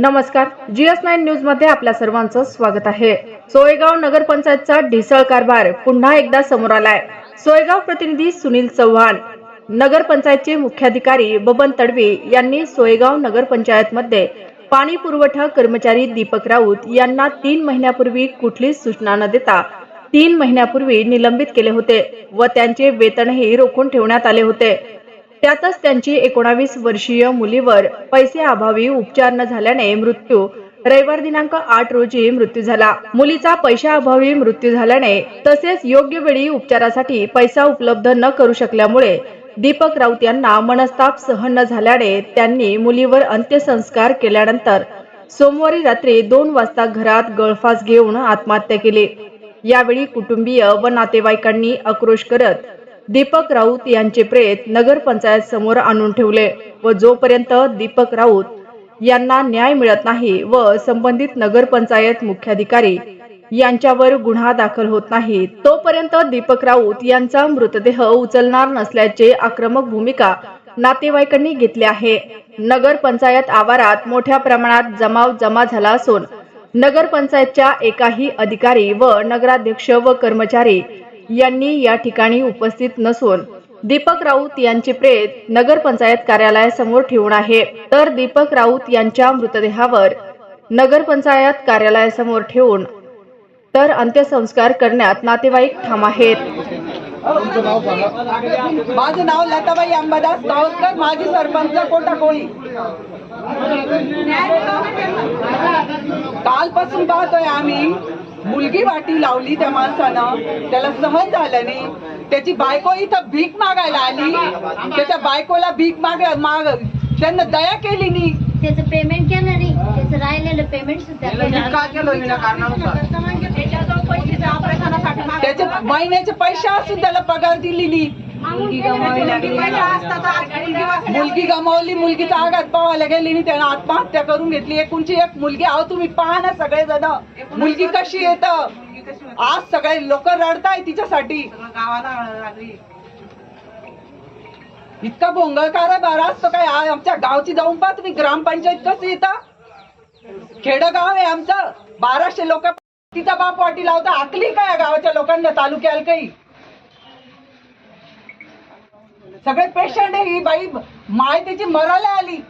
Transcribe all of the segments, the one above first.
नमस्कार. GS nine न्यूजमध्ये आपल्या सर्वांचं स्वागत आहे. सोयगाव नगरपंचायतचा ढिसळ कारभार पुन्हा एकदा समोर आलाय. सोयगाव प्रतिनिधी सुनील चव्हाण नगरपंचायतचे मुख्याधिकारी बबन तडवी यांनी सोयगाव नगरपंचायत मध्ये पाणी पुरवठा कर्मचारी दीपक राऊत यांना तीन महिन्यापूर्वी कुठलीच सूचना न देता तीन महिन्यापूर्वी निलंबित केले होते व त्यांचे वेतनही रोखून ठेवण्यात आले होते. त्यातच त्यांची एकोणावीस वर्षीय मुलीवर पैसे अभावी उपचार न झाल्याने मृत्यू. रविवार दिनांक आठ रोजी मृत्यू झाला. मुलीचा पैशाअभावी मृत्यू झाल्याने तसेच योग्य वेळी उपचारासाठी पैसा उपलब्ध न करू शकल्यामुळे दीपक राऊत यांना मनस्ताप सहन न झाल्याने त्यांनी मुलीवर अंत्यसंस्कार केल्यानंतर सोमवारी रात्री दोन वाजता घरात गळफास घेऊन आत्महत्या केली. यावेळी कुटुंबीय व नातेवाईकांनी आक्रोश करत दीपक राऊत यांचे प्रेत नगरपंचायत समोर आणून ठेवले व जोपर्यंत दीपक राऊत यांना न्याय मिळत नाही व संबंधित नगरपंचायत मुख्याधिकारी यांच्यावर गुन्हा दाखल होत नाही तोपर्यंत दीपक राऊत यांचा मृतदेह उचलणार नसल्याचे आक्रमक भूमिका नातेवाईकांनी घेतली आहे. नगरपंचायत आवारात मोठ्या प्रमाणात जमाव जमा झाला असून नगरपंचायतच्या एकाही अधिकारी व नगराध्यक्ष व कर्मचारी यांनी या ठिकाणी उपस्थित नसून दीपक राऊत यांचे प्रेत नगरपंचायत कार्यालयासमोर ठेवून आहे. तर दीपक राऊत यांच्या मृतदेहावर नगरपंचायत कार्यालयासमोर ठेवून तर अंत्यसंस्कार करण्यात नातेवाईक ठाम आहेत. माझं नाव लताबाई अंबादास गावस्कर माजी सरपंच कोटाकोळी कालपासून पाहतोय आम्ही. मुलगी वाटी लावली त्या माणसानं. त्याला सहन झालं नाही. त्याची बायको इथं भीक मागायला आली. त्याच्या बायकोला भीक माग माग त्यांना दया केली नाही. त्याचं पेमेंट केलं नाही. त्याचं राहिलेलं पेमेंट सुद्धा केलं का केलं त्याचे महिन्याचे पैसे असून त्याला पगार दिली नाही मुलगी गमावली मुलगीचा आघात पावायला गेली नाही त्यानं आत्महत्या करून घेतली. एकुणची एक मुलगी अहो तुम्ही पहा ना सगळे जण मुलगी कशी येत? आज सगळे लोक रडताय तिच्यासाठी. इतका भोंगळ कारभार असतो काय आमच्या गावची जाऊन पहा तुम्ही. ग्रामपंचायत कशी येतं खेडगाव आहे आमचं. बाराशे लोक तिचा बाप वाटी लावता. आकली काय गावाच्या लोकांना? तालुक्याला काही? सगळे पेशंट आहे ही बाई माय त्याची मराला आली.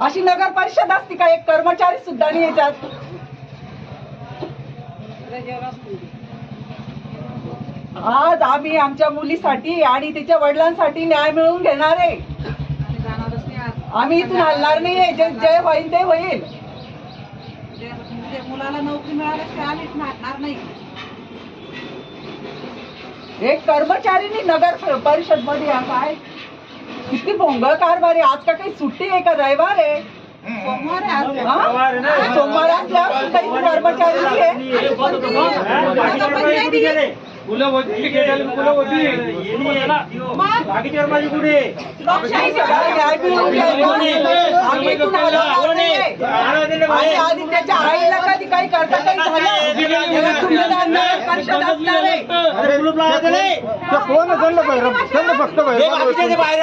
अशी नगर परिषद असती का? एक कर्मचारी सुद्धा नाही याच्यात. आज आम्ही आमच्या मुलीसाठी आणि तिच्या वडिलांसाठी न्याय मिळवून घेणार आहे. आम्ही इथून हलणार नाहीये. जे जे होईल ते होईल. मुलाला नोकरी मिळाल्याशिवाय आम्हीच नाही. एक कर्मचारीनी नगर परिषदमध्ये काय? किती भोंगळ कारभार आहे. आज का काही सुट्टी आहे का? रविवार आहे. सोमवार आहे आज. हा? सोमवार असल्यावर कर्मचारी आहे. होती होती माझी कुठे आणि आधी त्याच्या आईला कधी काही करता काही झालं नगर परिषद असणार आहे अरे त्यांना फक्त हे बाहेर बाकीचे बाहेर